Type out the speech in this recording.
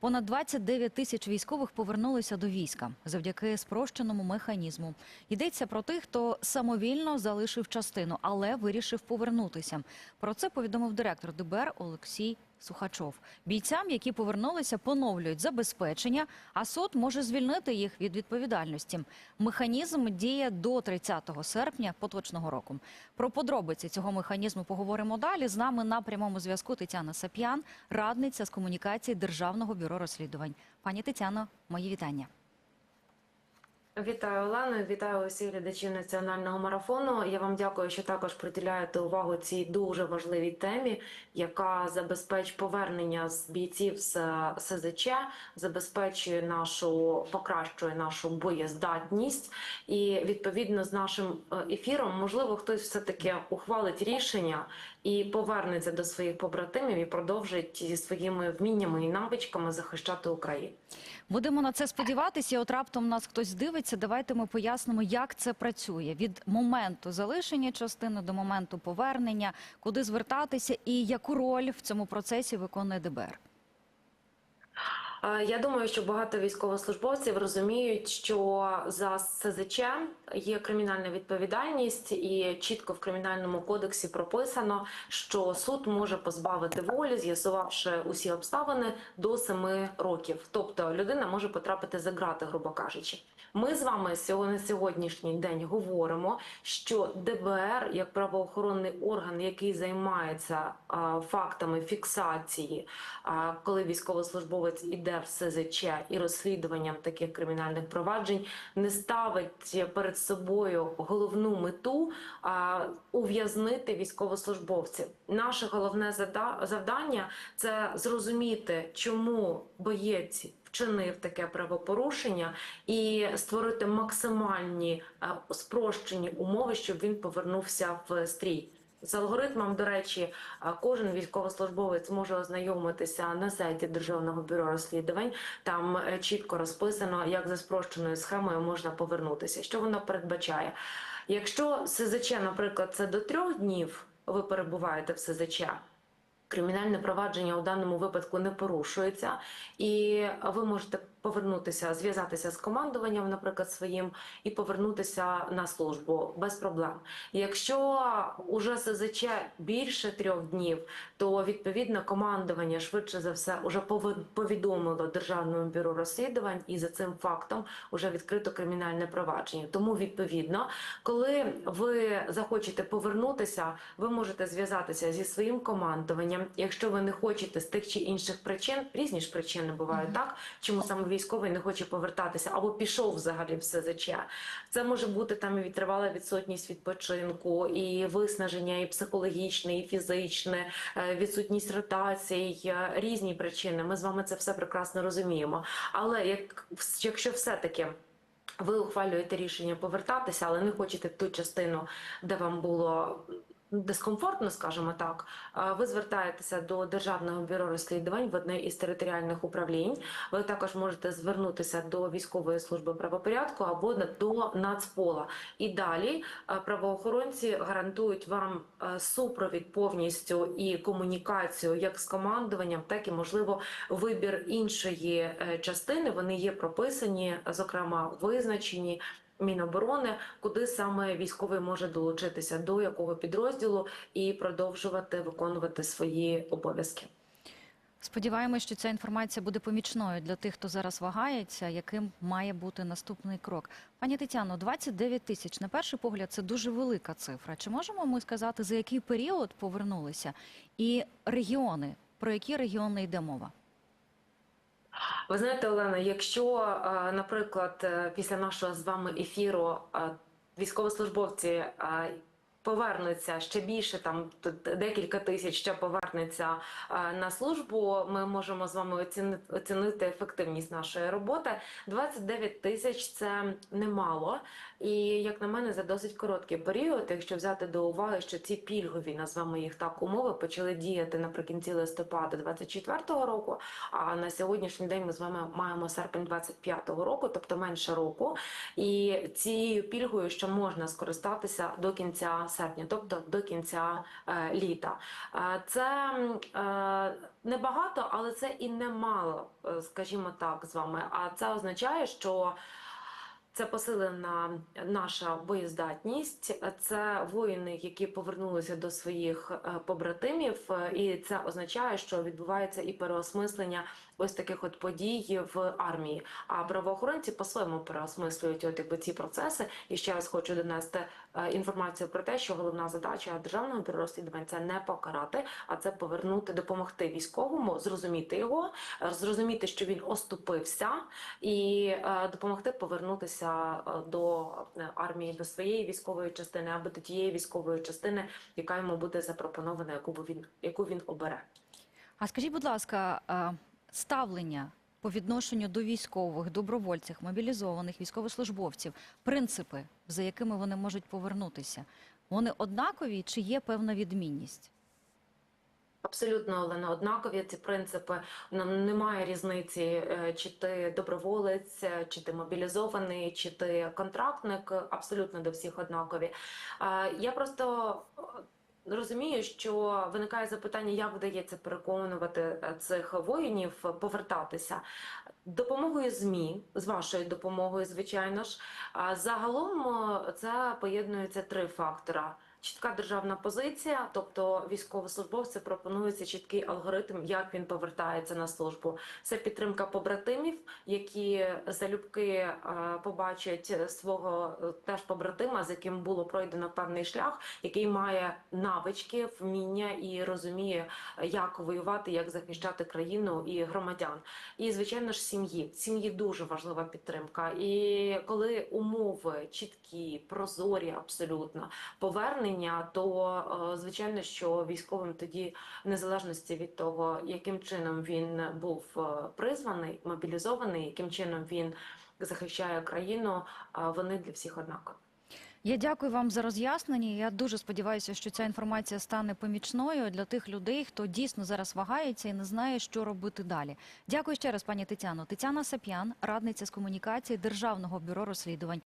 Понад 29 тисяч військових повернулися до війська завдяки спрощеному механізму. Йдеться про тих, хто самовільно залишив частину, але вирішив повернутися. Про це повідомив директор ДБР Олексій Сухачов. Бійцям, які повернулися, поновлюють забезпечення, а суд може звільнити їх від відповідальності. Механізм діє до 30 серпня поточного року. Про подробиці цього механізму поговоримо далі. З нами на прямому зв'язку Тетяна Сап'ян, радниця з комунікації Державного бюро розслідувань. Пані Тетяно, мої вітання. Вітаю Олено, вітаю усіх глядачів національного марафону. Я вам дякую, що також приділяєте увагу цій дуже важливій темі, яка забезпечить повернення з бійців з СЗЧ, забезпечує нашу покращує нашу боєздатність. І відповідно з нашим е, ефіром, можливо, хтось все таки ухвалить рішення і повернеться до своїх побратимів і продовжить зі своїми вміннями і навичками захищати Україну. Будемо на це сподіватися. І От раптом нас хтось дивиться. Давайте ми пояснимо, як це працює від моменту залишення частини до моменту повернення, куди звертатися і яку роль в цьому процесі виконує ДБР. Я думаю, що багато військовослужбовців розуміють, що за СЗЧ є кримінальна відповідальність, і чітко в кримінальному кодексі прописано, що суд може позбавити волі, з'ясувавши усі обставини до 7 років. Тобто людина може потрапити за ґрати, грубо кажучи. Ми з вами на сьогоднішній день говоримо, що ДБР як правоохоронний орган, який займається фактами фіксації, коли військовослужбовець іде в СЗЧ і розслідуванням таких кримінальних проваджень, не ставить перед собою головну мету ув'язнити військовослужбовців. Наше головне завдання це зрозуміти, чому боєць вчинив таке правопорушення і створити максимальні е, спрощені умови, щоб він повернувся в стрій. З алгоритмом, до речі, е, кожен військовослужбовець може ознайомитися на сайті Державного бюро розслідувань. Там е, чітко розписано, як за спрощеною схемою можна повернутися. Що воно передбачає? Якщо СЗЧ, наприклад, це до трьох днів ви перебуваєте в СЗЧ, Кримінальне провадження у даному випадку не порушується, і ви можете повернутися, зв'язатися з командуванням, наприклад, своїм, і повернутися на службу без проблем. Якщо уже СЗЧ більше трьох днів, то відповідно командування швидше за все пови- повідомило Державному бюро розслідувань, і за цим фактом вже відкрито кримінальне провадження. Тому відповідно, коли ви захочете повернутися, ви можете зв'язатися зі своїм командуванням. Якщо ви не хочете з тих чи інших причин, різні ж причини бувають так, чому саме військовий не хоче повертатися або пішов взагалі в СЗЧ. Це може бути там і тривала відсутність відпочинку, і виснаження, і психологічне, і фізичне, е, відсутність ротацій, е, різні причини. Ми з вами це все прекрасно розуміємо. Але як якщо все-таки ви ухвалюєте рішення повертатися, але не хочете в ту частину, де вам було дискомфортно, скажімо так. Ви звертаєтеся до Державного бюро розслідувань в одне із територіальних управлінь. Ви також можете звернутися до військової служби правопорядку або до Нацпола. І далі е, правоохоронці гарантують вам е, супровід повністю і комунікацію як з командуванням, так і можливо вибір іншої е, частини. Вони є прописані, зокрема визначені. Міноборони, куди саме військовий може долучитися, до якого підрозділу і продовжувати виконувати свої обов'язки. Сподіваємось, що ця інформація буде помічною для тих, хто зараз вагається, яким має бути наступний крок. Пані Тетяно, 29 тисяч на перший погляд це дуже велика цифра. Чи можемо ми сказати, за який період повернулися? І регіони, про які регіони йде мова? Ви знаєте, Олена, якщо, е, наприклад, е, після нашого з вами ефіру е, військовослужбовці повернуться ще більше, там декілька тисяч ще повернеться е, на службу, ми можемо з вами оцінити, оцінити ефективність нашої роботи. 29 тисяч це немало, і як на мене, за досить короткий період, якщо взяти до уваги, що ці пільгові, назвемо їх так, умови почали діяти наприкінці листопада 24-го року. А на сьогоднішній день ми з вами маємо серпень 25-го року, тобто менше року. І цією пільгою ще можна скористатися до кінця серпня, тобто до кінця е, літа. Е, Це е, небагато, але це і немало, скажімо так, з вами. А це означає, що це посилена наша боєздатність. Це воїни, які повернулися до своїх побратимів, і це означає, що відбувається і переосмислення ось таких от подій в армії. А правоохоронці по-своєму переосмислюють от якби ці процеси. І ще раз хочу донести е, інформацію про те, що головна задача державного бюро це не покарати, а це повернути, допомогти військовому, зрозуміти його, зрозуміти, що він оступився, і е, допомогти повернутися е, до армії, до своєї військової частини або до тієї військової частини, яка йому буде запропонована, яку він яку він обере. А скажіть, будь ласка, ставлення по відношенню до військових, добровольців, мобілізованих військовослужбовців, принципи, за якими вони можуть повернутися, вони однакові чи є певна відмінність? Абсолютно Олена, однакові ці принципи. Нам немає різниці, е, чи ти доброволець, е, чи ти мобілізований, чи ти контрактник. Абсолютно до всіх однакові. Е, Я просто розумію, що виникає запитання, як вдається переконувати е, цих воїнів повертатися. Допомогою ЗМІ, з вашою допомогою, звичайно ж. А Загалом е, це поєднується три фактора. Чітка державна позиція, тобто військовослужбовцю пропонується чіткий алгоритм, як він повертається на службу. Це підтримка побратимів, які залюбки е, побачать свого е, теж побратима, з яким було пройдено певний шлях, який має навички, вміння і розуміє, як воювати, як захищати країну і громадян. І звичайно ж, сім'ї. Сім'ї дуже важлива підтримка. І коли умови чіткі, прозорі, абсолютно повернення, то е, звичайно, що військовим тоді, незалежності від того, яким чином він був е, призваний, мобілізований, яким чином він захищає країну, е, вони для всіх однакові. Я дякую вам за роз'яснення. Я дуже сподіваюся, що ця інформація стане помічною для тих людей, хто дійсно зараз вагається і не знає, що робити далі. Дякую ще раз, пані Тетяно. Тетяна Сап'ян, радниця з комунікації Державного бюро розслідувань,